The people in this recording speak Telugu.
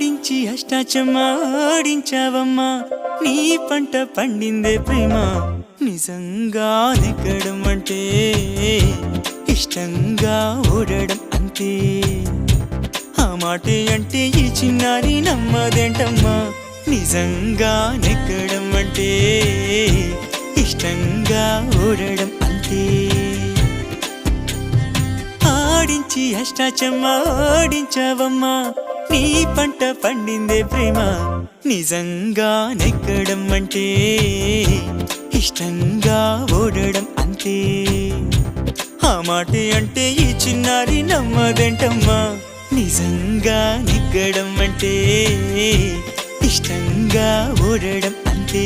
ఆడించి అష్టాచమ్మా ఆడించావమ్మా నీ పంట పండిందే ప్రేమ. నిజంగా దిగడం అంటే ఇష్టంగా ఓడడం అంతే. ఆ మాటే అంటే ఈ చిన్నారి నమ్మదేంటమ్మా. నిజంగా నెగ్గడం అంటే ఇష్టంగా ఓడడం అంతే. ఆడించి అష్టాచమ్మ ఆడించావమ్మా నీ పంట పండిందే ప్రేమ. నిజంగా నెక్కడం అంటే ఇష్టంగా ఓడడం అంతే. ఆ మాటే అంటే ఈ చిన్నారి నమ్మదంటమ్మా. నిజంగా నెగ్గడం అంటే ఇష్టంగా ఓడడం అంతే.